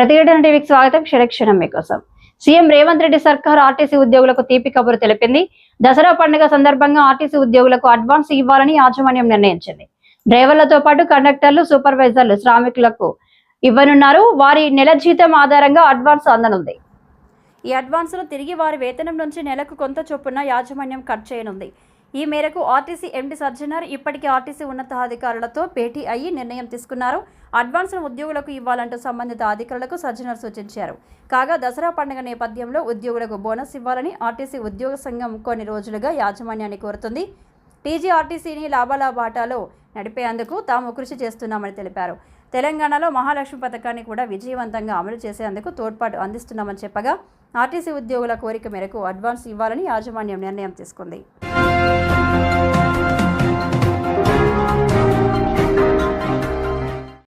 ప్రతిఘటన టీవీకి స్వాగతం. క్షణక్షణం మీకోసం. సీఎం రేవంత్ రెడ్డి సర్కార్ ఆర్టీసీ ఉద్యోగులకు తీపి కబురు తెలిపింది. దసరా పండుగ సందర్భంగా ఆర్టీసీ ఉద్యోగులకు అడ్వాన్స్ ఇవ్వాలని యాజమాన్యం నిర్ణయించింది. డ్రైవర్లతో పాటు కండక్టర్లు సూపర్వైజర్లు శ్రామికులకు ఇవ్వనున్నారు. వారి నెల జీతం ఆధారంగా అడ్వాన్స్ అందనుంది. ఈ అడ్వాన్సులు తిరిగి వారి వేతనం నుంచి నెలకు కొంత చొప్పున యాజమాన్యం కట్ చేయనుంది. ఈ మేరకు ఆర్టీసీ ఎండి సర్జనర్ ఇప్పటికే ఆర్టీసీ ఉన్నతాధికారులతో భేటీ అయ్యి నిర్ణయం తీసుకున్నారు. అడ్వాన్స్ను ఉద్యోగులకు ఇవ్వాలంటూ సంబంధిత అధికారులకు సర్జనర్ సూచించారు. కాగా దసరా పండుగ నేపథ్యంలో ఉద్యోగులకు బోనస్ ఇవ్వాలని ఆర్టీసీ ఉద్యోగ సంఘం కొన్ని రోజులుగా యాజమాన్యాన్ని కోరుతుంది. టీజీఆర్టీసీని లాభాల బాటాలో నడిపేందుకు తాము కృషి చేస్తున్నామని తెలిపారు. తెలంగాణలో మహాలక్ష్మి పథకాన్ని కూడా విజయవంతంగా అమలు చేసేందుకు తోడ్పాటు అందిస్తున్నామని చెప్పగా ఆర్టీసీ ఉద్యోగుల కోరిక మేరకు అడ్వాన్స్ ఇవ్వాలని యాజమాన్యం నిర్ణయం తీసుకుంది. Música